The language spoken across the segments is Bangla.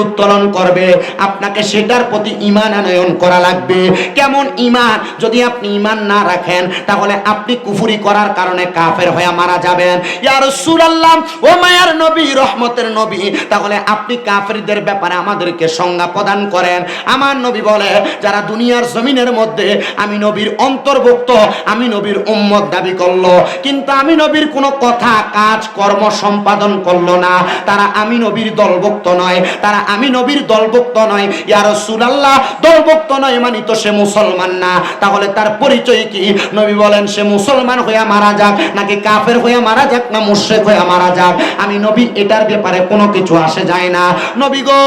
উত্তোলন করবে, আপনাকে সেটার প্রতি ইমান আনয়ন করা লাগবে। কেমন ইমান যদি আপনি ইমান না রাখেন, তাহলে আপনি কুফুরি করার কারণে কাফের হয়ে মারা যাবেন। ইয়ার সুরাল্লাম ও মায়ার নবী, রহমতের নবী, তাহলে আপনি কাফেরদের ব্যাপারে আমাদেরকে সংজ্ঞা প্রদান করেন। আমার নবী বলে, যারা দুনিয়ার জমিনের মধ্যে আমি নবীর অন্তর্ভুক্ত, আমি নবীর উম্মত দাবি করল। কিন্তু আমি নবীর কোনো কথা, কাজ, কর্ম সম্পাদন করল না। তারা আমি নবীর দলভুক্ত নয়, তারা আমি নবীর দলভুক্ত নয় ইয়া রাসূলুল্লাহ, দলভুক্ত নয় মানি তো সে মুসলমান না। তাহলে তার পরিচয় কি? নবী বলেন, সে মুসলমান হয়ে মারা যাক, নাকি কাফের হয়ে মারা যাক, না মুশরিক হয়ে মারা যাক? আমি নবী, এটার ব্যাপারে কোনো কিছু আসে যায় না। নবী গো,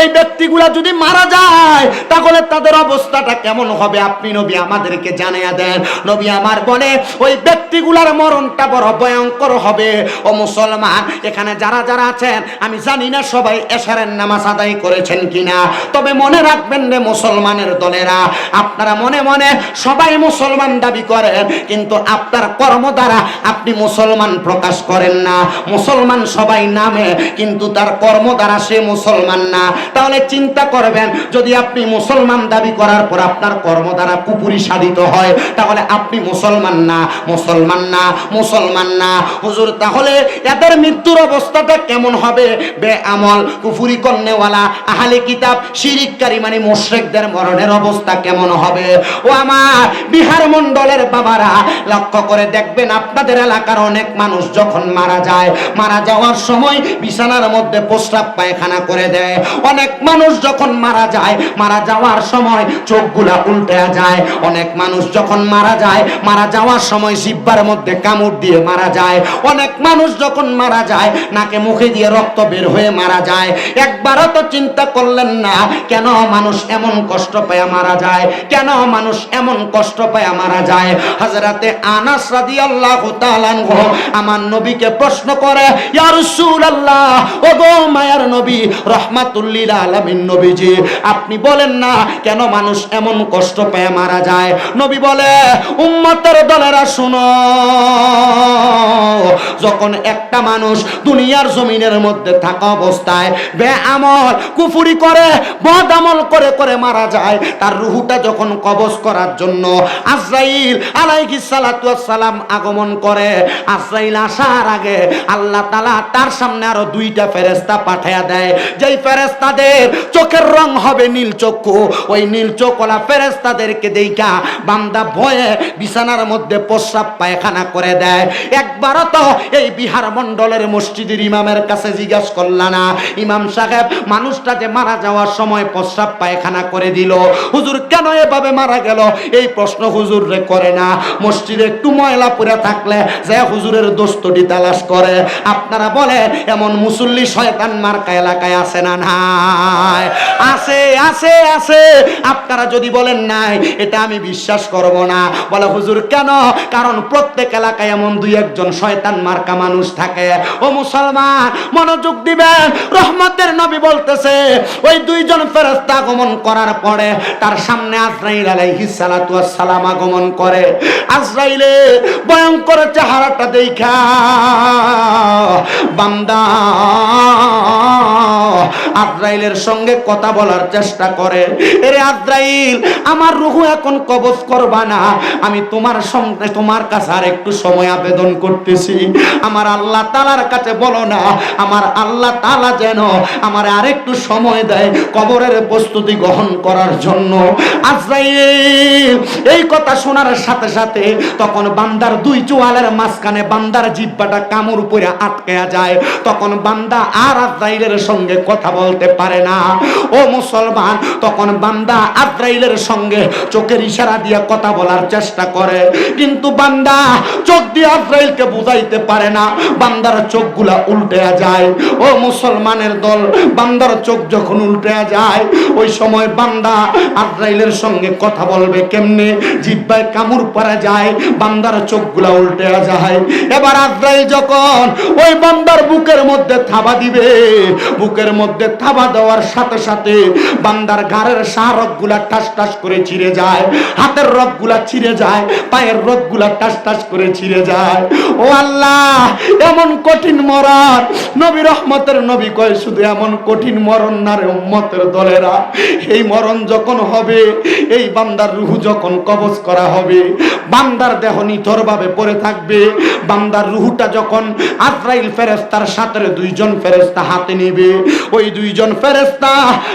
এই ব্যক্তিগুলা যদি মারা যায়, তাহলে তাদের অবস্থাটা কেমন হবে? আপনি নবী আমাদেরকে জানিয়ে দেন। নবী আমার বলে ওই ব্যক্তিগুলার মরণটা বড় ভয়ঙ্কর হবে। ও মুসলমান, এখানে যারা যারা আছেন, আমি জানি না সবাই এশারের নামাজ আদায় করেছেন কিনা? তবে মনে রাখবেন রে মুসলমানের দলেরা, আপনারা মনে মনে সবাই মুসলমান দাবি করেন, কিন্তু আপনার কর্ম দ্বারা আপনি মুসলমান প্রকাশ করেন না। মুসলমান সবাই নামে, কিন্তু তার কর্ম দ্বারা সে মুসলমান না। তাহলে চিন্তা করবেন, যদি আপনি মুসলমান দাবি করার পর আপনার কর্ম দ্বারা কুপুরি সাধিত হয়, তাহলে আপনি মুসলমান না মুসলমান না মুসলমান না। হুজুর, তাহলে এদের মৃত্যুর অবস্থাটা কেমন হবে? বে আমল কুফুরি কন্যেওয়ালা আহলে কিতাব শিরিককারী মানে মুশরিকদের মরণের অবস্থা কেমন হবে? ও আমার বিহার মণ্ডলের বাবারা, লক্ষ্য করে দেখবেন আপনাদের এলাকার অনেক মানুষ যখন মারা যায়, মারা যাওয়ার সময় বিছানার মধ্যে প্রস্রাব পায়খানা করে দেয়। অনেক মানুষ যখন মারা যায়, মারা যাওয়ার সময় চোখগুলা উল্টে যায়। অনেক মানুষ যখন মারা যায়, মারা যাওয়ার সময় জিব্বার মধ্যে কামড় দিয়ে মারা যায়। অনেক মানুষ যখন মারা যায়, নাকে মুখে দিয়ে রক্ত বের হয়ে মারা যায়। একবারও তো চিন্তা করলেন না, কেন মানুষ এমন কষ্ট পায় মারা যায়? কেন মানুষ এমন কষ্ট পায় মারা যায়? হাজরাতে আনাস রাদিয়াল্লাহু তাআলা আমার নবীকে প্রশ্ন করে, ইয়া রাসূলুল্লাহ গো মায়ার নবী, রহমাতুল্লিল আলামিন নবীজি, আপনি বলেন না, কেন মানুষ এমন কষ্ট পায় মারা যায়? নবী বলে, উম্মতের দলেরা শুনো, যখন একটা মানুষ দুনিয়ার জমিনের মধ্যে থাকা অবস্থায় বে আমল, কুফুরি করে, বদ আমল করে করে মারা যায়। তার রুহুটা যখন করার জন্য আজরাইল সালাম আগমন করে, আজরাইল আসার আগে আল্লাহ তাআলা তার সামনে আরও দুইটা পাঠায়া দেয়। যেই ফেরেশতাদের চোখের রং হবে নীল চক্ষু, ওই নীল চোখলা ফেরেস্তাদেরকে দেখা বান্দা ভয়ে বিছানার মধ্যে প্রস্রাব পায়খানা করে দেয়। একবারও তো এই বিহার মণ্ডলের মসজিদের ইমামের কাছে জিজ্ঞাসা করলা না। ইমাম সাহেব মানুষটা যে মারা যাওয়ার সময় প্রস্রাব পায়খানা করে দিল। হুজুর, কেন এভাবে মারা গেল? এই প্রশ্ন হুজুর রে করে না। মসজিদে একটু ময়লা পড়ে থাকলে যে হুজুরের দোস্তটি তালাশ করে। আপনারা বলেন, এমন মুসল্লি শয়তান মার্কা এলাকায় আছে না নাই? আছে আছে আছে। আপনারা যদি বলেন নাই, এটা আমি বিশ্বাস করব না। বলে, হুজুর, কেন? কারণ প্রত্যেক এলাকায় এমন দুই একজন শয়তান মার্কা মানুষ থাকে। ও মুসলমান, মনোযোগ দিবেন, রহমতের নবী বলতেছে, ওই দুইজন ফেরেশতা আগমন করার পরে তার সামনে আজরাইল আলাইহিস সালাতু ওয়াস সালাম আগমন করে। আজরাইলে ভয়ঙ্কর চেহারাটা দেখা, বান্দা আজরাইলের সঙ্গে কথা বলার চেষ্টা করে। এরে আজরাইল, আমার রুহু এখন কবজ করবা না। আমি তোমার সঙ্গে, তোমার কাছে আর একটু সময় আবেদন করতেছি। আমার আল্লাহ তালার কাছে বলো না, আমার আল্লাহ তালা যেন আমার আরেকটু সময় দেয় কবরের প্রস্তুতি গ্রহণ করার জন্য। আজরাইল, এই কথা শোনার সাথে সাথে তখন বান্দার দুই চোয়ালের মাঝখানে বান্দার জিব্বাটা কামড় পরে আটকে যায়। তখন বান্দা আর আজরাইলের সঙ্গে কথা বলতে পারে না। ও মুসলমান, তখন বান্দা আজরাইলের সঙ্গে চোখের ইশারা দিয়ে কথা বলার চেষ্টা করে। কিন্তু বান্দা চোখ দিয়ে আজরাইলকে বুঝাইতে পারে না। বান্দার চোখগুলা উল্টে যায়। ও মুসলমানের দল, বান্দার চোখ যখন উল্টে যায়, ওই সময় বান্দা আজরাইলের সঙ্গে কথা বলবে কেমনে? জিব্বায় কামড় পরা যায়, বান্দার চোখগুলা উল্টে যায়। এবার আজরাইল যখন ওই বান্দার বুকের মধ্যে থাবা দিবে, বুকের মধ্যে থাবা দেওয়ার সাথে সাথে বান্দার ঘাড়ের সারকগুলা টাস টাস করে ছিঁড়ে যায়, হাতের রকগুলা ছিঁড়ে যায়, পায়ের রকগুলা টাস টাস করে ছিঁড়ে যায়। ও আল্লাহ, এমন কঠিন মরণ। নবী রহমতের নবী কয়, শুধু এমন কঠিন মরণ না রে উম্মতের দলেরা। এই মরণ যখন হবে, এই বান্দার রুহু যখন কবজ করা হবে, বান্দার দেহ নিথর ভাবে পড়ে থাকবে। বান্দার রুহুটা যখন আজরাইল ফেরেস্তার সাথে দুইজন ফেরেস্তা হাতে নেবে ওই দুইজন ফেরেস্তা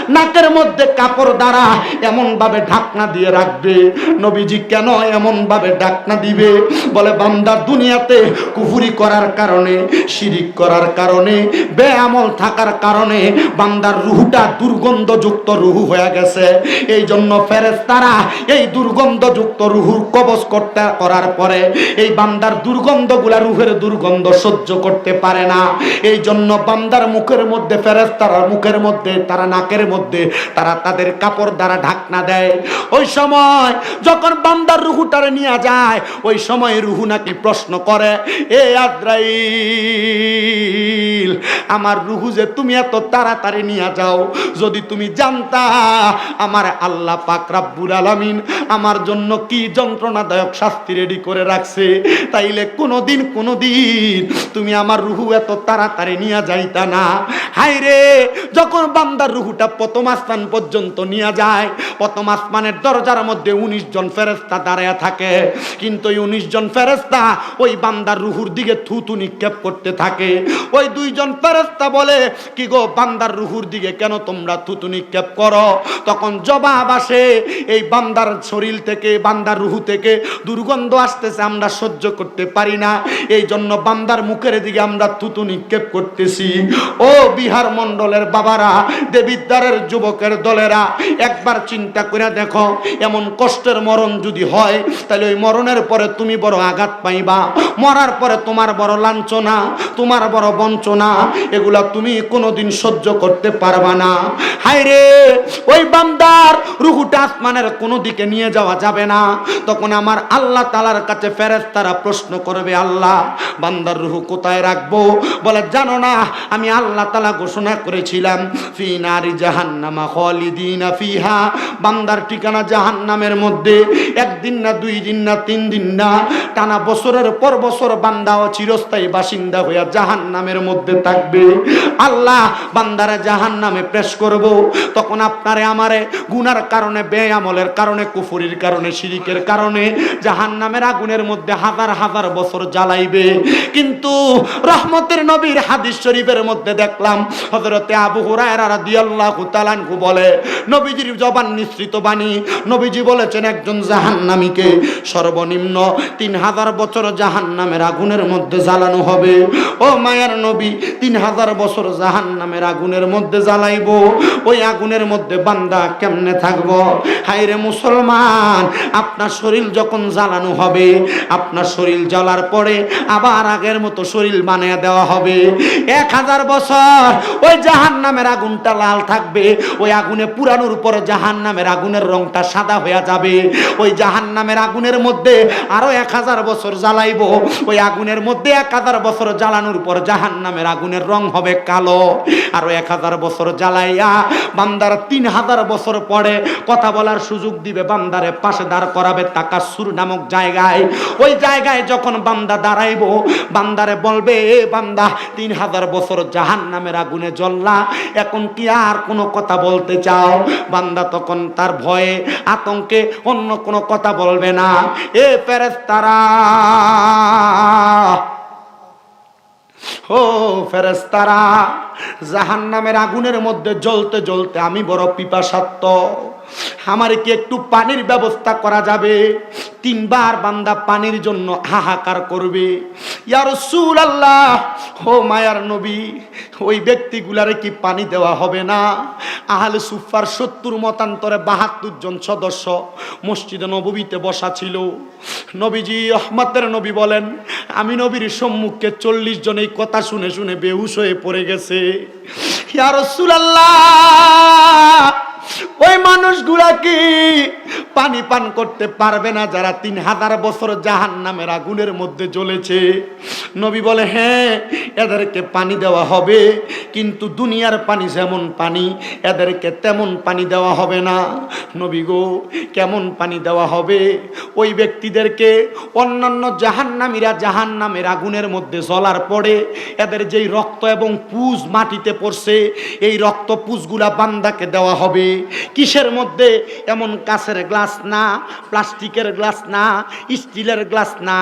নাকের মধ্যে কাপড় দ্বারা এমন ভাবে ঢাকনা দিয়ে রাখবে। নবীজি কেন এমন ভাবে ঢাকনা দিবে? বলে বান্দার দুনিয়াতে কুফুরি করার কারণে, শিরিক করার কারণে, বেআমল থাকার কারণে বান্দার রুহুটা দুর্গন্ধযুক্ত রুহু হয়ে গেছে। এই জন্য ফেরেস্তারা এই দুর্গন্ধযুক্ত রুহুর কবচ করতে, করার পরে এই বান্দার দুর্গন্ধগুলা রুহের দুর্গন্ধ সহ্য করতে পারে না। এই জন্য বান্দার মুখের মধ্যে ফেরেস্তারা মুখের মধ্যে, তারা নাকের মধ্যে, তারা তাদের কাপড় দ্বারা ঢাকনা দেয়। ওই সময় যখন বান্দার রুহুটারে নিয়ে যায়, ওই সময় রুহু নাকি প্রশ্ন করে, এ আদ্রাইল আমার রুহু যে তুমি এত তাড়াতাড়ি নিয়ে যাও, যদি তুমি জানতা আমার আল্লাহ পাক রাব্বুল আলামিন আমার জন্য কি যন্ত্রণাদায়ক শাস্তি রেডি করে রাখছে, তাইলে কোনোদিন কোনোদিন তুমি আমার রুহু এত তাড়াতাড়ি নিয়ে যাইতা না। হাই রে যখন বান্দার রুহুটা প্রথম আসমান পর্যন্ত নিয়ে যায়, প্রথম আসমানের দরজার মধ্যে উনিশ জন ফেরেস্তা দাঁড়ায় থাকে। কিন্তু ওই উনিশ জন ফেরেস্তা ওই বান্দার রুহুর দিকে থুতু নিক্ষেপ করতে থাকে। ওই দুইজন ফেরেস্তা বলে, কি গো বান্দার রুহুর দিকে কেন তোমরা থুতু নিক্ষেপ করো? তখন জবাব আসে, এই বান্দার শরীর থেকে, বান্দার রুহু থেকে দুর্গন্ধ আসতেছে, আমরা সহ্য করতে পারি না। এই জন্য বান্দার মুখের দিকে আমরা থুতু নিক্ষেপ করতেছি। ও বিহার মণ্ডলের বাবারা, দেবিদ্বারের যুবকের দলেরা, একবার চিন্তা করে দেখো, এমন কষ্টের মরণ যদি হয়, তাহলে ওই মরণের পরে তুমি বড় আঘাত পাইবা। মরার পরে তোমার বড় লাঞ্ছনা, তোমার বড় বঞ্চনা, এগুলা তুমি কোনোদিন সহ্য করতে পারবা না। হায় রে ওই বান্দার রুহুটা আসমানের কোনো দিকে নিয়ে যাওয়া যাবে না। তখন আমার আল্লাহ তালার কাছে ফেরেস তারা প্রশ্ন করবে, আল্লাহ, বান্দার রুহু কোথায় রাখব? বলে, জানো না, আমি আল্লাহ তালা ঘোষণা করেছিলাম, ফি নারি জাহান্নামা খালিদিনা ফিহা। বান্দার ঠিকানা জাহান্নামের মধ্যে একদিন না দুই দিন না তিন দিন না, টানা বছরের পর বছর বান্দা ও চিরস্থায়ী বাসিন্দা হইয়া জাহান্নামের মধ্যে থাকবে। আল্লাহ বান্দারা জাহান্নামে পেশ করব। তখন আপনারে আমারে গুনার কারণে, বেয়ামলের কারণে, কুফুরির কারণে, শিরিকের কারণে জাহান্নামের আগুনের মধ্যে হাজার হাজার বছর জ্বালাইবে। কিন্তু রহমতের নবীর হাদিস শরীফের মধ্যে দেখলাম হযরতে আবু হুরায়রা রাদিয়াল্লাহু তাআলা আনহু বলে, নবীজির জবান নিঃসৃত বাণী। নবীজি বলেছেন, একজন জাহান্নামীকে সর্বনিম্ন তিন হাজার বছর জাহান্নামের আগুনের মধ্যে জ্বালানো হবে। ও মায়ার নবী, তিন হাজার বছর জাহান্নামের আগুনের মধ্যে জ্বালাইব। ওই আগুনের মধ্যে বান্দা কেমনে থাকব? হাইরে মুসলমান, আপনার শরীর যখন জ্বালানো হবে, আপনার শরীর জ্বালার পরে আবার আগের মতো শরীর বানিয়ে দেওয়া হবে। এক হাজার বছর ওই জাহান নামের আগুনটা লাল থাকবে, ওই আগুনে পুরানোর উপরে জাহান নামের আগুনের রংটা সাদা হয়ে যাবে। ওই জাহান নামের আগুনের মধ্যে আরও এক হাজার বছর জ্বালাইব, ওই আগুনের মধ্যে এক হাজার বছর জ্বালানোর পর জাহান নামের আগুনের রং হবে কালো। আরও এক হাজার বছর জ্বালাইয়া বান্দার তিন হাজার বছর পরে কথা বলার সুযোগ দিবে, বান্দারে পাশে দাঁড় করাবে তাকাসুর নামক জায়গায়। ওই জায়গায় যখন বান্দা দাঁড়াইবো, বান্দারে বলবে, এ বান্দা, তিন হাজার বছর জাহান নামের আগুনে জ্বললা এখন কি আর কোনো কথা বলতে চাও? বান্দা তখন তার ভয়ে, আতঙ্কে অন্য কোনো কথা বলবে না। এ প্যারেস তারা ও ফেরেস্তারা জাহান নামের আগুনের মধ্যে জ্বলতে জ্বলতে আমি বড় পিপাসাত্ম আমার কি একটু পানির ব্যবস্থা করা যাবে? তিনবার বান্দা পানির জন্য হাহাকার করবে। ইয়ার সুর আল্লাহ ও মায়ার নবী, ওই ব্যক্তিগুলারে কি পানি দেওয়া হবে না? আহলে সুফার সত্তর মতান্তরে বাহাত্তর জন সদস্য মসজিদে নবীতে বসা ছিল। নবীজি রহমতের নবী বলেন, আমি নবীর সম্মুখে চল্লিশ জন এই কথা শুনে শুনে বেহুশ হয়ে পড়ে গেছে। ইয়ার সুর আল্লাহ ওই মানুষগুলা কি পানি পান করতে পারবে না যারা তিন হাজার বছর জাহান নামের আগুনের মধ্যে জ্বলেছে? নবী বলে হ্যাঁ এদেরকে পানি দেওয়া হবে, কিন্তু দুনিয়ার পানি যেমন পানি, এদেরকে তেমন পানি দেওয়া হবে না। নবী গো, কেমন পানি দেওয়া হবে? ওই ব্যক্তিদেরকে অন্যান্য জাহান্নামীরা জাহান্নামের আগুনের মধ্যে জ্বলার পরে এদের যেই রক্ত এবং পুজ মাটিতে পড়ছে, এই রক্ত পুজগুলা বান্দাকে দেওয়া হবে। কিসের মধ্যে? এমন কাছের গ্লাস না, প্লাস্টিকের গ্লাস না, স্টিলের গ্লাস না।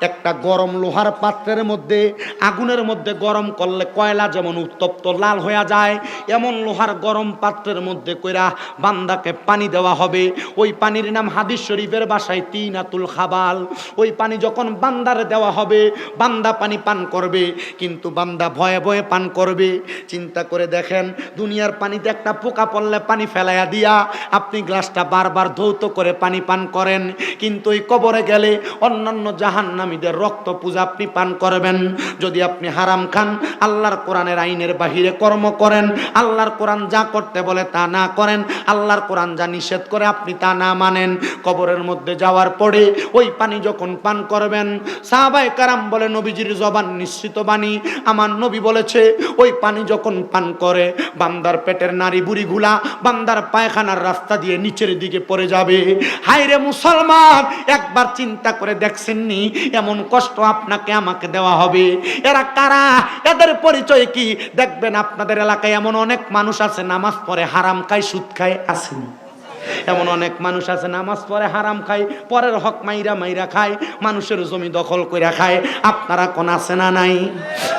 একটা গরম লোহার পাত্রের মধ্যে, আগুনের মধ্যে গরম করলে কয়লা যেমন উত্তপ্ত লাল হয়ে যায়, এমন লোহার গরম পাত্রের মধ্যে কইরা বান্দাকে পানি দেওয়া হবে। ওই পানির নাম হাদিস শরীফের বাসায় তিন আতুল খাবাল। ওই পানি যখন বান্দারে দেওয়া হবে, বান্দা পানি পান করবে, কিন্তু বান্দা ভয়ে ভয়ে পান করবে। চিন্তা করে দেখেন, দুনিয়ার পানিতে একটা পোকা পড়লে পানি ফেলাইয়া দিয়া আপনি গ্লাসটা বারবার ধৌত করে পানি পান করেন। কিন্তু ওই কবরে গেলে অন্যান্য জাহান্নামীদের রক্ত পূজা আপনি পান করবেন। যদি আপনি হারাম খান, আল্লাহর কোরআনের আইনের বাহিরে কর্ম করেন, আল্লাহর কোরআন যা করতে বলে তা না করেন, আল্লাহর কোরআন যা নিষেধ করে আপনি তা না মানেন। কবরের মধ্যে যাওয়ার পরে ওই পানি যখন পান করবেন সাহাবাই কারাম বলে, নবীজির জবান নিশ্চিত বাণী। আমার নবী বলেছে, ওই পানি যখন পান করে, বান্দার পেটের নারী বুড়িগুলা বান্দার পায়খানার রাস্তা দিয়ে নিচের দিকে পড়ে যাবে। হাইরে মুসলমান, একবার চিন্তা করে দেখছেননি? এমন কষ্ট আপনাকে আমাকে দেওয়া হবে। এরা কারা? এদের পরিচয় কি? দেখবেন আপনাদের এলাকায় এমন অনেক মানুষ আছে, নামাজ পড়ে হারাম খায়, সুদ খায়, আসেনি। এমন অনেক মানুষ আছে, নামাজ পরে হারাম খায়, পরের হক মাইরা মাইরা খায়, মানুষের জমি দখল কইরা খায়। আপনারা কোন আছে না নাই?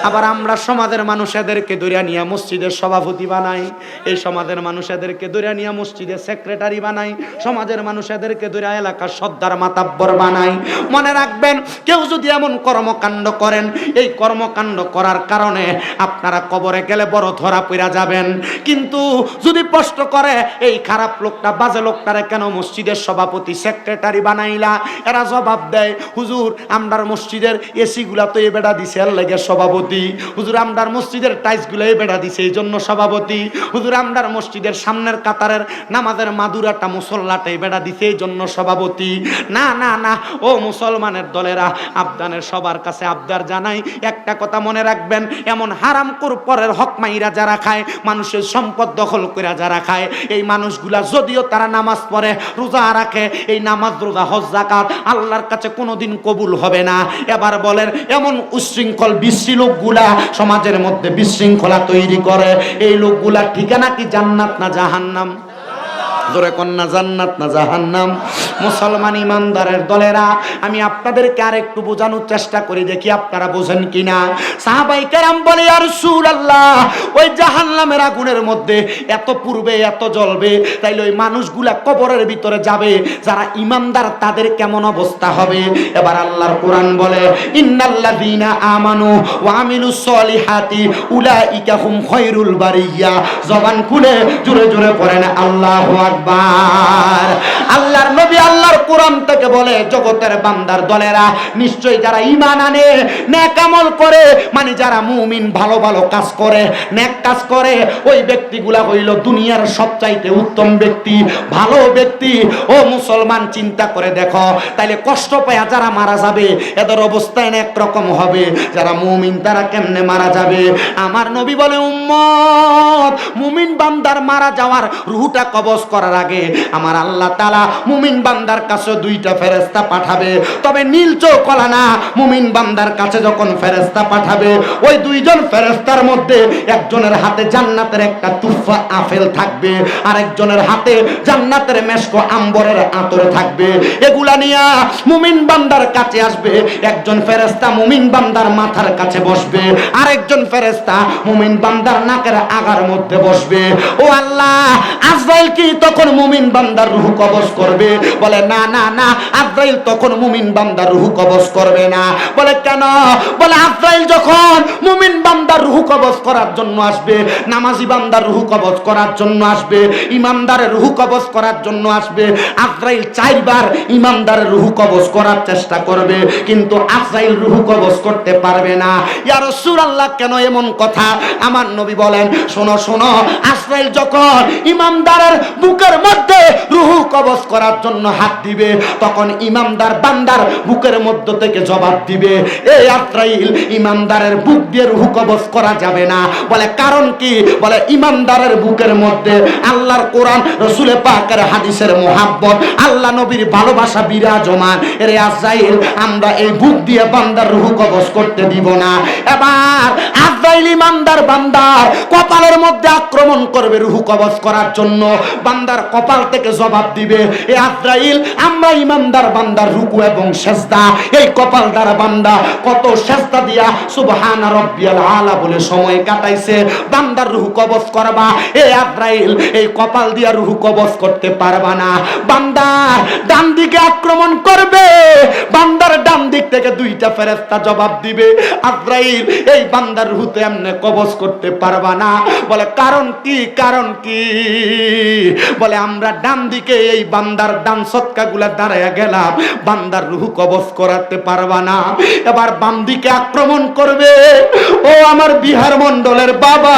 আবার আমরা সমাজের মানুষ এদেরকে দরিয়া নিয়ে মসজিদের সভাপতি বানাই, এই সমাজের মানুষ এদেরকে দরিয়া নিয়ে মসজিদের সেক্রেটারি বানাই, সমাজের মানুষ এদেরকে দরিয়া এলাকার সর্দার মাতাব্বর বানাই। মনে রাখবেন, কেউ যদি এমন কর্মকাণ্ড করেন, এই কর্মকাণ্ড করার কারণে আপনারা কবরে গেলে বড় ধরা পড়া যাবেন। কিন্তু যদি প্রশ্ন করে, এই খারাপ লোকটা বাজে লোকটারে কেন মসজিদের সভাপতি সেক্রেটারি বানাইলা? এরা জবাব দেয়, হুজুর, আমরার মসজিদের এসি গুলা তো এ বেড়া দিছে, এর লেগে সভাপতি। হুজুর, আমরার মসজিদের টাইলসগুলো এ বেড়া দিছে এই জন্য সভাপতি। হুজুর, আমরার মসজিদের সামনের কাতারের নামাজের মাদুরাটা মুসল্লাটা এ বেড়া দিছে এই জন্য সভাপতি। না না না, ও মুসলমানের দলেরা, আবদানের সবার কাছে আবদার জানাই, একটা কথা মনে রাখবেন, এমন হারাম পরের হক মাইরা যারা খায়, মানুষের সম্পদ দখল করে যারা খায়, এই মানুষগুলা যদিও তারা নামাজ পড়ে, রোজা রাখে, এই নামাজ, রোজা, হজ জাকাত আল্লাহর কাছে কোনোদিন কবুল হবে না। এবার বলেন, এমন উশৃঙ্খল, বিশ্রী লোকগুলা সমাজের মধ্যে বিশৃঙ্খলা তৈরি করে। এই লোকগুলা ঠিকানা কি জান্নাত না জাহান্নাম? জোরে কন্যা জান্নাত না জাহান্নাম। মুসলমান ইমানদারের দলেরা, আমি আপনাদেরকে আর একটু বোঝানোর চেষ্টা করি, দেখি আপনারা বোঝেন কিনা। সাহাবাই কেরাম বলে আর সুর আল্লাহ ওই জাহান্নামের আগুনের মধ্যে এত পূর্বে এত জ্বলবে, তাইলে ওই মানুষগুলা কবরের ভিতরে যাবে, যারা ইমানদার তাদের কেমন অবস্থা হবে? এবার আল্লাহর কোরআন বলে, ইন্নাল্লাযীনা আমানু ওয়া আমিলুস সলিহাতি, উলাইকা হুম খায়রুল বারিয়া। জবান খুলে জোরে জোরে পড়েন, আল্লাহু আকবার। আল্লাহর নবী আল্লাহর কোরআন থেকে বলে, জগতের বান্দার দলেরা, নিশ্চয়ই যারা ঈমান আনে, নেক আমল করে মানে যারা মুমিন ভালো ভালো কাজ করে, নেক কাজ করে, ওই ব্যক্তিগুলা হইল দুনিয়ার সবচাইতে উত্তম ব্যক্তি, ভালো ব্যক্তি। ও মুসলমান, চিন্তা করে দেখো, তাইলে কষ্ট পায়া যারা মারা যাবে, এদের অবস্থা এক রকম হবে? যারা মুমিন, তারা কেমনে মারা যাবে? আমার নবী বলে, উম্মত, মুমিন বান্দার মারা যাওয়ার রুহুটা কবজ করার আগে আমার আল্লাহ তালা মুমিন বান্দার কাছে দুইটা ফেরেস্তা পাঠাবে। তবে নীল চৌকলা না, মুমিন বান্দার কাছে যখন ফেরেস্তা পাঠাবে, ওই দুইজন ফেরেস্তার মধ্যে একজনের হাতে জান্নাতের একটা তুফা আফেল থাকবে, আরেকজনের হাতে জান্নাতের মেশকো আম্বরের আতরে থাকবে। এগুলা নিয়া মুমিন বান্দার কাছে আসবে, একজন ফেরেস্তা মুমিন বান্দার মাথার কাছে বসবে, আরেকজন ফেরেস্তা মুমিন বান্দার নাকের আগার মধ্যে বসবে। ও আল্লাহ, আজরাইল কি তখন মুমিন বান্দার রুহ কবজ করবে। বলে, না না না, আজরাইল তখন মুমিন বান্দার রুহ কবজ করবে না। বলে, কেন? বলে, আজরাইল যখন মুমিন বান্দার রুহ কবজ করার জন্য আসবে, নামাজি বান্দার রুহ কবজ করার জন্য আসবে, ইমানদারের রুহ কবজ করার জন্য আসবে, আজরাইল চারবার ইমানদারের রুহ কবজ করার চেষ্টা করবে, কিন্তু আজরাইল রুহ কবজ করতে পারবে না। ইয়া রাসূলুল্লাহ, কেন এমন কথা? আমার নবী বলেন, শোনো শোনো, আজরাইল যখন ইমানদারের বুকের মধ্যে রুহু কবজ করার জন্য হাত দিবে। তখন ইমামদার বান্দার বুকের মধ্য থেকে জবাব দিবে এই আত্রাইল, ইমামদারের বুক দিয়ে রুহু কবজ করা যাবে না। বলে, কারণ কি? বলে, ইমামদারের বুকের মধ্যে আল্লাহর কোরআন রসুলে পাকের হাদিসের মোহাব্বত, আল্লাহ নবীর ভালোবাসা বিরাজমান। এরে আজরাইল, আমরা এই বুক দিয়ে বান্দার রুহু কবজ করতে দিব না। এবার আজরাইল ইমানদার বান্দার কপালের মধ্যে আক্রমণ করবে রুহু কবজ করার জন্য। বান্দার কপাল থেকে জবাব দিবে, এ আজরাইল, আমরা ইমানদার বান্দার রুকু এবং সেজদা। এই কপাল দ্বারা বান্দা কত সেজদা দিয়া সুবহান রব্বিয়াল আলা বলে সময় কাটাইছে। বান্দার রুহু কবজ করবা। এ আজরাইল, এই কপাল দিয়া রুহু কবজ করতে পারবা না। বান্দার ডান দিকে আক্রমণ করবে। বান্দার ডান দিক থেকে দুইটা ফেরেস্তা জবাব দিবে, আজরাইল, এই বান্দার রুহুতে এমনি কবজ করতে পারবা না। বলে, কারণ কি কারণ কি? বলে, আমরা ডান দিকে এই বান্দার ডান সৎকা গুলা দাঁড়াইয়া গেলাম। বান্দার রুহু কবজ করাতে পারবা না। এবার বাম দিকে আক্রমণ করবে। ও আমার বিহার মন্ডলের বাবা,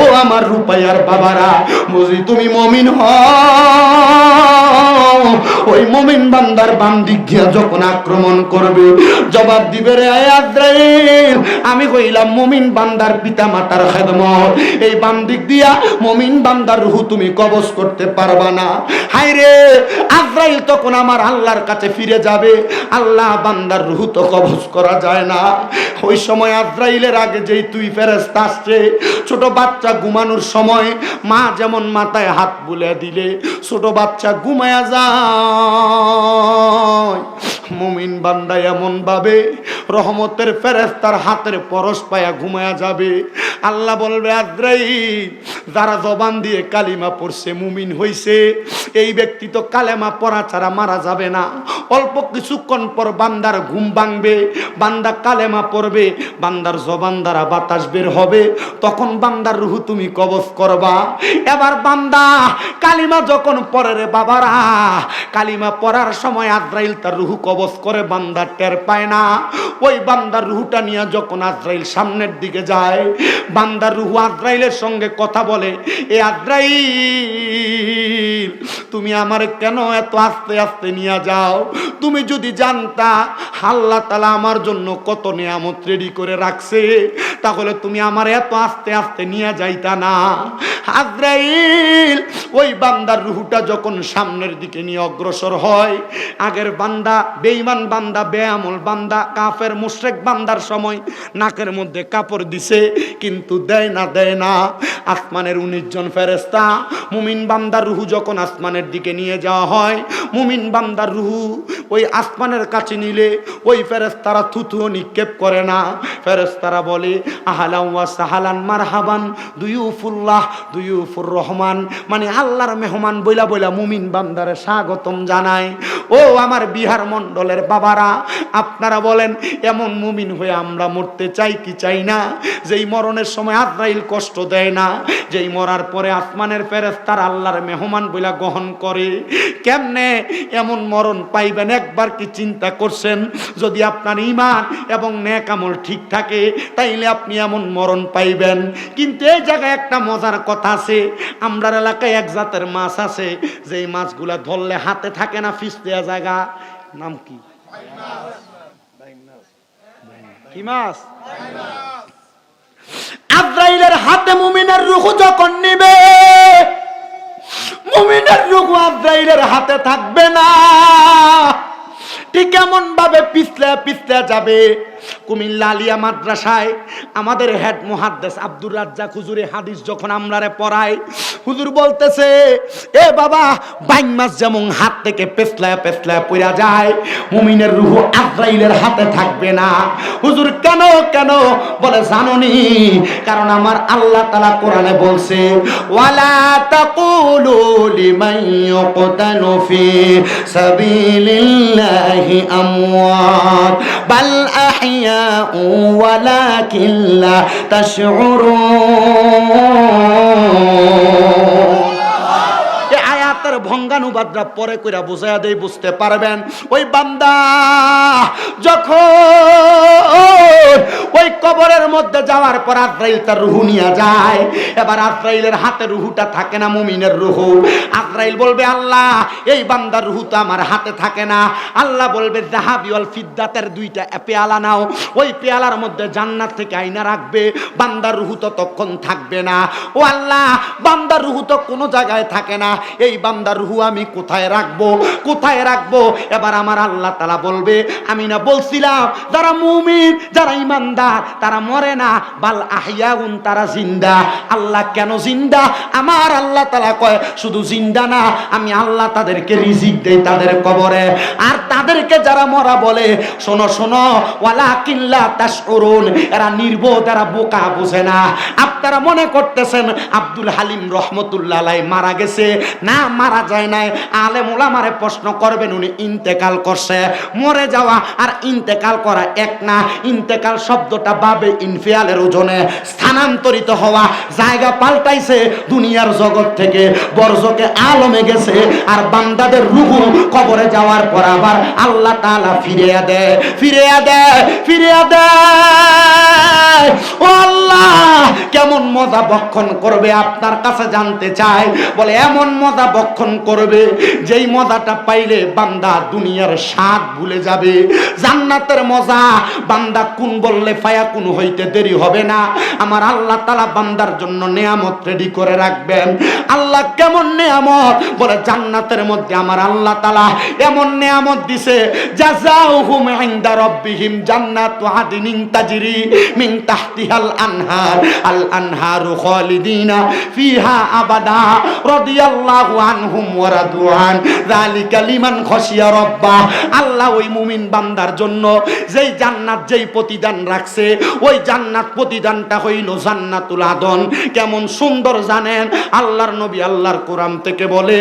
ও আমার রূপাইয়ার বাবারা বুঝি তুমি মমিন হও। ওই মমিন বান্দার বাম দিক গিয়া যখন আক্রমণ করবে, জবাব দিবে, রে আদ্রাইল আমি কইলাম মমিন বান্দার পিতা মাতার খেদমত। এই বাম দিক দিয়া মমিন বান্দার রুহু তুমি কবজ করতে পারবা না। হাই রে আজরাইল তখন আমার আল্লাহর কাছে ফিরে যাবে। আল্লাহ বান্দার রুহু তো কবজ করা যায় না। ওই সময় আজরাইলের আগে যেই তুই ফেরেস্তা আসছে, ছোট বাচ্চা ঘুমানোর সময় মা যেমন মাথায় হাত বুলে দিলে, ছোট বাচ্চা ঘুমায়া যায়। মুমিন বান্দা এমন ভাবে রহমতের ফেরেস্তার হাতের পরশ পায়া ঘুমায়া যাবে। আল্লাহ বলবে আদ্রাই যারা জবান দিয়ে কালিমা পড়ছে, মুমিন হইছে, এই ব্যক্তি তো কালেমা পড়া ছাড়া মারা যাবে না। অল্প কিছুক্ষণ পর বান্দার ঘুম ভাঙবে, বান্দা কালেমা পড়বে, বান্দার জবান দ্বারা বাতাস বের হবে, তখন বান্দার রুহু তুমি কবজ করবা। এবার বান্দা, কালিমা যখন পড়ে রে বাবারা, কালিমা পড়ার সময় আদ্রাইল তার রুহু কবজ করে, বান্দা টের পায় না। ওই বান্দার রুহুটা নিয়ে যখন আদ্রাইল সামনের দিকে যায়, বান্দার রুহু আদ্রাইলের সঙ্গে কথা বলে, এ আদ্রাইল, তুমি আমার কেন এত আস্তে আস্তে নিয়ে যাও? তুমি যদি জানতা আল্লাহ তালা আমার জন্য কত নিয়ামত রেডি করে রাখছে, তাহলে তুমি আমার এত আস্তে আস্তে নিয়ে যাইতা না। আদ্রাইল, ওই বান্দার রুহুটা যখন সামনের দিকে নিয়ে অগ্রসর হয়, আগের বান্দা বেইমান বান্দা, বেআমল বান্দা, কাফের মুশরেক বান্দার সময় নাকের মধ্যে কাপড় দিছে, কিন্তু দেয় না দেয় না। আসমানের উনিশ জন ফেরেস্তা মুমিন বান্দার রুহু যখন আসমানের দিকে নিয়ে যাওয়া হয়, মুমিন বান্দার রুহু ওই আসমানের কাছে নিলে ওই ফেরেস্তারা থুতুও নিক্ষেপ করে না। ফেরেস্তারা বলে, আহালান ওয়া সাহালান মারহাবান দুইউফুল্লাহ দুইউফুর রহমান। মানে আল্লাহর মেহমান বইলা বইলা মুমিন বান্দারে স্বাগতম জানায়। ও আমার বিহার মণ্ডলের বাবারা, আপনারা বলেন, এমন মুমিন হয়ে আমরা মরতে চাই কি চাই না? যেই মরণের সময় আজরাইল কষ্ট দেয় না যেই মরার পরে আসমানের ফেরেস্তার আল্লাহর মেহমান বইলা গ্রহণ করে, কেমনে এমন মরণ পাইবেন? একবার কি চিন্তা করছেন? যদি আপনার ইমান এবং নেক আমল ঠিক থাকে, তাইলে আপনি এমন মরণ পাইবেন। কিন্তু এই জায়গায় একটা মজার কথা আছে। আমরার এলাকায় এক জাতের মাছ আছে, যেই মাছগুলা ধরলে হাতে থাকে না, ফিস দেওয়া জায়গা। নাম কি? কি মাছ? আজরাইলের হাতে মুমিনের রুহু যখন নিবে, মুমিনের রুহু আজরাইলের হাতে থাকবে না। ঠিক এমন ভাবে পিছলে পিছলে যাবে। কুমিল্লা আলিয়া মাদ্রাসায় আমাদের হেড মুহাদ্দেস আব্দুর রাজ্জাক হুজুরে হাদিস যখন আমরারে পড়ায় হুজুর বলতেছে, এ বাবা, বাইন মাছ যেমন হাত থেকে পেছলায় পেছলায় পড়া যায়, মুমিনের রুহু আজরাইলের হাতে থাকবে না। হুজুর কেন কেন? বলে, জাননি, কারণ আমার আল্লাহ তাআলা কোরআনে বলছে, ওয়ালা তাকুলু লিমান ইউকতালু ফি সাবিলিল্লাহি আমওয়াত, বাল আহইয়াউ أحياء ولكن لا تشعرون. আয়াতের ভঙ্গানুবাদরা পরে কইরা বুঝাইয়া দেই বুঝতে পারবেন? ওই বান্দা যখন ওই কবরের মধ্যে যাওয়ার পর আজরাইল তার রুহু নিয়ে যায়, এবার আজরাইলের হাতে রুহুটা থাকে না মুমিনের রুহু। আজরাইল বলবে, আল্লাহ, এই বান্দার রুহু তো আমার হাতে থাকে না। আল্লাহ বলবে জাহাবি অল ফিদ্দাতের দুইটা পেয়ালা নাও। ওই পেয়ালার মধ্যে জান্নাত থেকে আইনা রাখবে, বান্দার রুহু তখন থাকবে না। ও আল্লাহ, বান্দার রুহু তো কোনো জায়গায় থাকে না। এই বান্দার রুহু আমি কোথায় রাখব? কোথায় রাখব? এবার আমার আল্লাহ তালা বলবে, আমি না বলছিলাম, যারা মুমিন, যারা ইমানদার তারা মরে না। বাল আহিয়াউন, তারা জিন্দা। আল্লাহ কেন জিন্দা? আমার আল্লাহ তালা কয়, শুধু জিন্দা না, আমি আল্লাহ তাদেরকে রিজিক দেই তাদের কবরে। আর তাদেরকে যারা মরা বলে, শোনো শোনো ওয়ালা কিল্লা তাশউরুন, এরা নির্বোধ, এরা বোকা, বুঝে না। আপনারা মনে করতেছেন, আব্দুল হালিম রহমতুল্লাহ মারা গেছে। না, মারা যায় নাই। আলেম ওলামারে প্রশ্ন করবেন, উনি ইন্তেকাল করছে। মরে যাওয়া আর ইন্তেকাল করা এক না। ইন্তেকাল শব্দটা বাবে ইনফিয়ালের ওজনে। স্থানান্তরিত হওয়া, জায়গা পাল্টাইছে দুনিয়ার জগৎ থেকে। বর্জকে আলমে গেছে আর বান্দাদের রুহু কবরে যাওয়ার পর আবার আল্লাহ তাআলা ফিরিয়ে দেয়। ফিরিয়ে দেয়, ফিরিয়ে ও আল্লাহ, কেমন মজা বক্ষণ করবে আপনার কাছে জানতে চাই। বলে, এমন মজা বক্ষণ করবে, যেই মজাটা পাইলে বান্দা দুনিয়ার স্বাদ ভুলে যাবে। জান্নাতের মজা, বান্দা কোন বললে ফায়া কোন হইতে দেরি হবে না। আমার আল্লাহ তালা বান্দার জন্য নেয়ামত রেডি করে রাখবেন। আল্লাহ কেমন নেয়ামত? বলে, জান্নাতের মধ্যে আমার আল্লাহ তালা এমন নেয়ামত দিছে, জাযাউহুম ইনদা রাব্বিহিম জান্নাতু আদনিন তাজরি তাহতিহাল আনহার, আল আনহারু ফিহা আবাদা রাদিয়াল্লাহু আল্লাহ ওই মুমিন বান্দার জন্য যেই জান্নাত যেই প্রতিদান রাখছে, ওই জান্নাত প্রতিদানটা হইল জান্নাতুল আদন। কেমন সুন্দর জানেন? আল্লাহর নবী আল্লাহর কোরআন থেকে বলে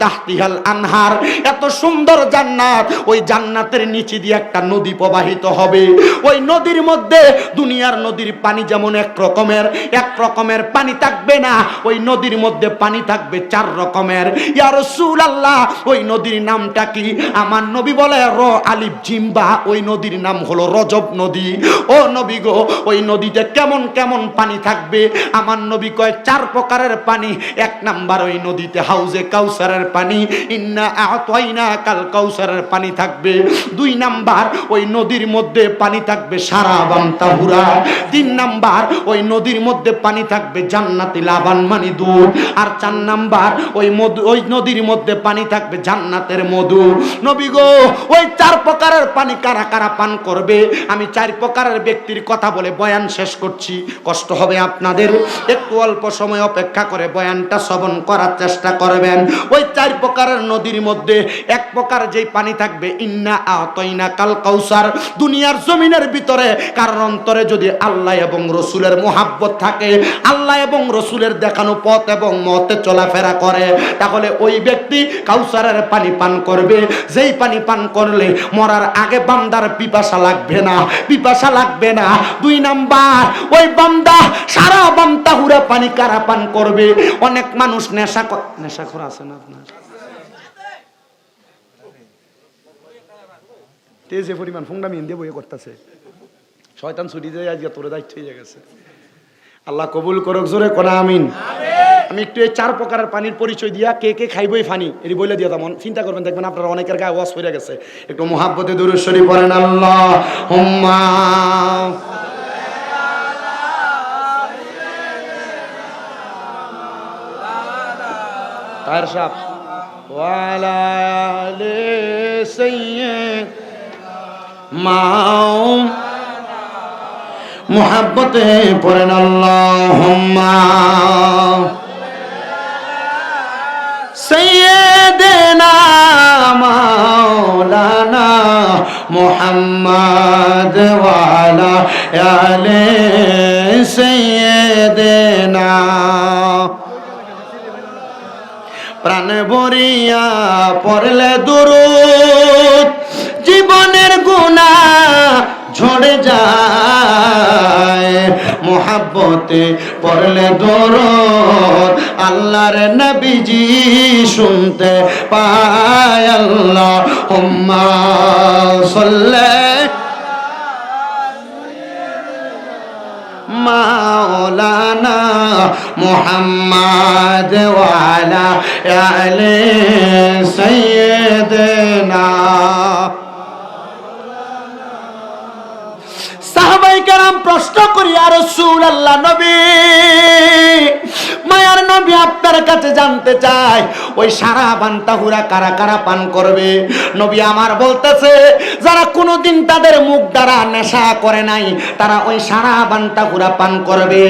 তাহতিহাল আনহার। এত সুন্দর জান্নাত, ওই জান্নাতের নিচে দিয়ে একটা নদী প্রবাহিত হবে। ওই নদীর মধ্যে দুনিয়ার নদীর পানি যেমন এক রকমের এক রকমের পানি থাকবে না, ওই নদীর মধ্যে পানি থাকবে চার রকমের। ইয়া রাসূলুল্লাহ, ওই নদীর নামটা কি? আমার নবী বলে, র আলিফ জিম্বা ওই নদীর নাম হলো রজব নদী। ও নবী গো, ওই নদীতে কেমন কেমন পানি থাকবে? আমার নবী কয়, চার প্রকারের পানি। এক নাম্বার ওই নদীতে হাউজে কাউসারের পানি। ইন্না আতয়না কাল কাউসারের পানি থাকবে। দুই নাম্বার, ওই নদীর মধ্যে পানি থাকবে সারা বান্তাহুরা তিন নাম্বার, ওই নদীর মধ্যে পানি থাকবে জান্নাতি লাবান মানি দুধ। আর চার নাম্বার ওই মধু, ওই নদীর মধ্যে পানি থাকবে, জান্নাতের মধু। নবী গো, ওই চার প্রকারের পানি কারা কারা পান করবে? আমি চার প্রকারের ব্যক্তির কথা বলে বয়ান শেষ করছি। কষ্ট হবে আপনাদের। একটু অল্প সময় অপেক্ষা করে বয়ানটা শ্রবণ করার চেষ্টা করবেন। ওই চার প্রকারের নদীর মধ্যে এক প্রকার যেই পানি থাকবে, ইন্না আতইনা কাল কাউসার। দুনিয়ার জমিনের ভিতরে কারণ অন্তরে যদি আল্লাহ এবং রসুলের মোহাব্বত থাকে, আল্লাহ এবং রসুলের দেখানো পথ এবং মতে চলাফেরা করে। তাহলে ওই ব্যক্তি কাউসারের পানি পান করবে। যেই পানি পান করলে মরার আগে বান্দার পিপাসা লাগবে না পিপাসা লাগবে না। দুই নাম্বার ওই বান্দা সারা বান্তা হুরা পানি কারা পান করবে? অনেক মানুষ নেশা ক- নেশাখোর আছে না আপনার? তেজে পরিমাণ ফোনটা মিন দিয়ে বইয়ে করতেছে। শয়তান ছুটি যায় আজকে তোরে দায়িত্ব হয়ে গেছে। আল্লাহ কবুল করুক জোরে কোনা আমিন। আমি একটু এই চার প্রকারের পানির পরিচয় দিয়া কে কে খাইবই ফানি, এটি বলে দিয়ে তেমন। চিন্তা করবেন, দেখবেন আপনারা অনেকের গায়ে ওয়াশ হয়ে গেছে। একটু মোহাব্বতে দুরুশ্বরী পড়েন আল্লাহ হুম্মা তার সাপ ওয়ালা আলে সাইয়্যিদ মাও মোহাব্বতে পড়েন, আল্লাহুম্মা। সৈয়দনা মাওলানা মুহাম্মদ ওয়ালা আলে সৈয়দনা। প্রাণ ভরিয়া পড়লে দুরুদ, জীবনের গুণা ঝরে যায়। মোহাব্বতে পড়লে দরদ আল্লাহর নবীজি শুনতে পায় আল্লাহ। হুম্মা সাল্লে মাওলানা মুহাম্মদ ওয়ালা আলে সাইয়্যিদনা প্রশ্ন করি আর রসুল আল্লাহ নবী। মায়ার নবী আপনার কাছে জানতে চাই, ওই সারা বান্তাহুরা কারা কারা পান করবে? নবী আমার বলতেছে, যারা কোনোদিন তাদের মুখ দ্বারা নেশা করে নাই, তারা ওই সারা বান্তাহুরা পান করবে।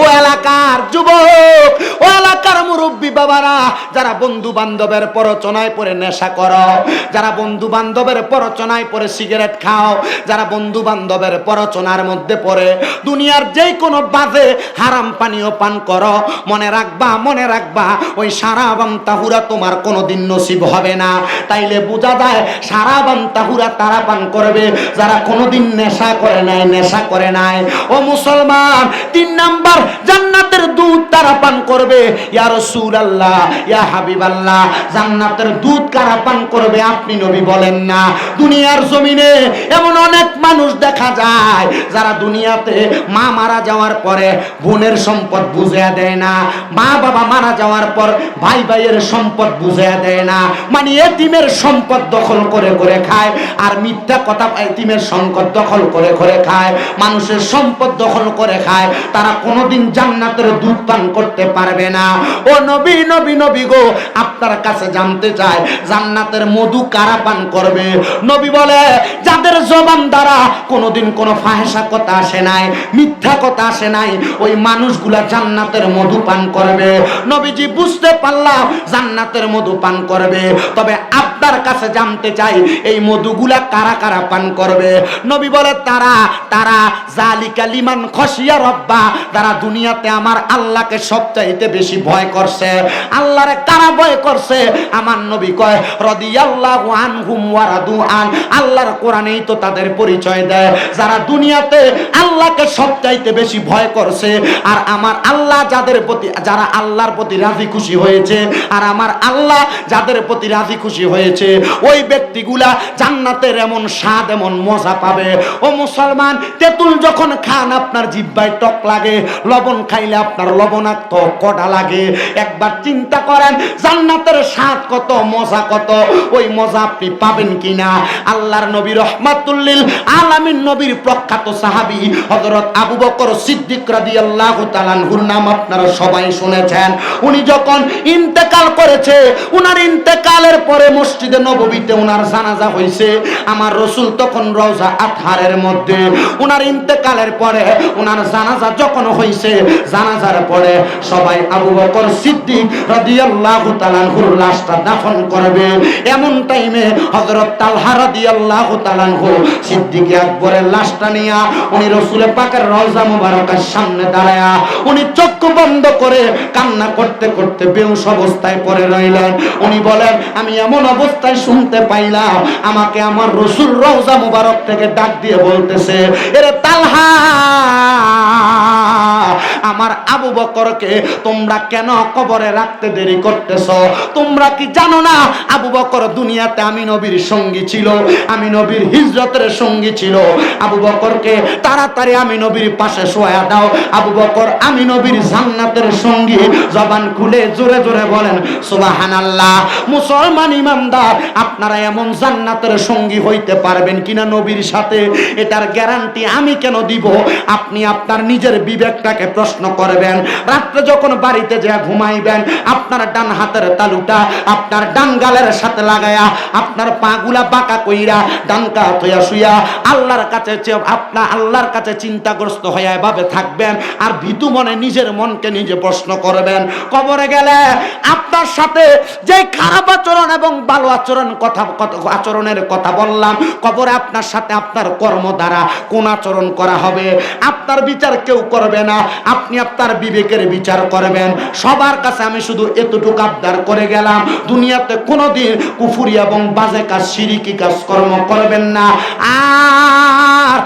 ও এলাকার যুবক, ও এলাকার মুরব্বী বাবারা, যারা বন্ধু বান্ধবের পরচনায় পরে নেশা করো, যারা বন্ধু বান্ধবের পরচনায় পরে সিগারেট খাও, যারা বন্ধু বান্ধবের পরচনার মধ্যে পড়ে, দুনিয়ার যে কোনো বাজে হারাম পানীয় পান করো, মনে রাখবা, মনে রাখবা, ওই সারা তাহুরা তোমার কোনোদিন নসিব হবে না। তাইলে বোঝা যায়, সারা তাহুরা তারা পান করবে, যারা কোনোদিন নেশা করে নাই, নেশা করে নাই। ও মুসলমান, তিন নাম্বার, জান্নাতের দুধ তারা পান করবে। ইয়া রাসূলুল্লাহ, ইয়া হাবিবাল্লাহ, জান্নাতের দুধ কারা পান করবে, আপনি নবী বলেন না। দুনিয়ার জমিনে এমন অনেক মানুষ দেখা যায়, যারা দুনিয়াতে মা মারা যাওয়ার পরে বোনের সম্পদ বুঝিয়ে দেয় না। মা বাবা মারা যাওয়ার পর ভাই ভাইয়ের সম্পদ বুঝিয়ে দেয় না। মানে এতিমের সম্পদ দখল করে করে খায় আর মিথ্যা কথা এতিমের সম্পদ দখল করে করে খায়। মানুষের সম্পদ দখল করে খায়, তারা কোনোদিন জান্নাতের দুধ পান করতে পারবে না। ও নবী নবী নবী গো, আপনার কাছে জানতে চায় জান্নাতের মধু কারা পান করবে? নবী বলে, যাদের জবান দ্বারা কোনোদিন কোনো ফাহেসা কথা আসে নাই, মিথ্যা কথা আসে নাই, ওই মানুষগুলা জান্নাতের মধু পান করবে। নবীজি বুঝতে পারলাম জান্নাতের মধু পান করবে। তবে আপনার কাছে জানতে চাই, এই মধুগুলা কারা কারা পান করবে? নবী বলে, তারা তারা জালিকা লিমান খসিয়া রব্বা, তারা দুনিয়াতে আমার আল্লাহকে সবচাইতে বেশি ভয় করছে। আল্লাহরে কারা ভয় করছে? আমার নবী কয়, রদিয়াল্লাহু আনহুম ওয়া রাদু আন। আল্লাহর কোরআনেই তো তাদের পরিচয় দেয়। যারা দুনিয়াতে আল্লাহকে সবচাইতে বেশি ভয় করছে, আর আমার আল্লাহ যাদের প্রতি যারা আল্লাহর প্রতি রাজি খুশি হয়েছে আর আমার আল্লাহ যাদের প্রতি রাজি খুশি হয়েছে, ওই ব্যক্তিগুলা জান্নাতের এমন স্বাদ, এমন মজা পাবে। ও মুসলমান, তেঁতুল যখন খান, আপনার জিব্বায় টক লাগে, লবণ খাইলে আপনার লবণাক্ত কটা লাগে। একবার চিন্তা করেন, জান্নাতের স্বাদ কত, মজা কত, ওই মজা আপনি পাবেন কিনা? আল্লাহর নবী রহমাতুল্লিল আলামিন নবীর প্রখ্যাত সাহাবী হযরত আবু বকর সিদ্দিক রাদিয়াল্লাহু তাআলার নাম আপনারা শুনেছেন। উনি যখন ইন্তেকাল করেছে, উনার ইন্তেকালের পরে মসজিদে উনার জানাজা হয়েছে আমার রসুল তখন মধ্যে। উনার ইন্তেকালের পরে উনার জানাজা যখন হয়েছে জানাজার পরে সবাই আবু বকর সিদ্দিক রাদিয়াল্লাহু লাশটা দাফন করবে। এমন টাইমে হযরত তালহা রাদিয়াল্লাহু তাআলাহু সিদ্দিক আকবরের লাশটা নিয়া উনি রসুলের পাকের রওজা মুবারকের সামনে দাঁড়ায়া, উনি চক্ষু বন্ধ করে কান্না করতে করতে বেউস অবস্থায় পরে রইলেন। উনি বলেন, আমি এমন অবস্থায় শুনতে পাইলাম, আমাকে আমার রসুল রওজা মুবারক থেকে ডাক দিয়ে বলতেছে, এরে তালহা! আমার আবু বকরকে তোমরা কেন কবরে রাখতে দেরি করতেছ? তোমরা কি জানো না আবু বকর দুনিয়াতে আমি নবীর সঙ্গী ছিল, আমি নবীর হিজরতের সঙ্গী ছিল। আবু বকরকে তাড়াতাড়ি আমি নবীর পাশে শোয়া দাও। আবু বকর, আমি নবীর জান্নাতের সঙ্গী। জবান খুলে জোরে জোরে বলেন, সুবহানাল্লাহ, মুসলমান ইমানদার, আপনারা এমন জান্নাতের সঙ্গী হইতে পারবেন কিনা নবীর সাথে? এটার গ্যারান্টি আমি কেন দিব? আপনি আপনার নিজের বিবেকটাকে প্রশ্ন করবেন। রাত্রে যখন বাড়িতে যা ঘুমাইবেন, আপনার ডান হাতের তালুটা আপনার ডান গালের সাথে লাগায়া, আপনার পাগুলা বাঁকা কইরা ডান কাত হইয়া শুইয়া আল্লাহর কাছে আপনার আল্লাহর কাছে চিন্তাগ্রস্ত হয়ে এভাবে থাকবেন আর ভীতু মনে নিজের মনকে নিজে প্রশ্ন করবেন। কবরে গেলে আপনার সাথে যে খারাপ আচরণ এবং ভালো আচরণ কথা- আচরণের কথা বললাম, কবরে আপনার সাথে আপনার কর্ম দ্বারা কোন আচরণ করা হবে? আপনার বিচার কেউ করবে না। আপনি আপনার বিবেকের বিচার করবেন। সবার কাছে আমি শুধু এতটুকু আবদার করে গেলাম, দুনিয়াতে কোনোদিন কুফুরি এবং বাজে কাজ, সিরিকি কাজ কর্ম করবেন না। আর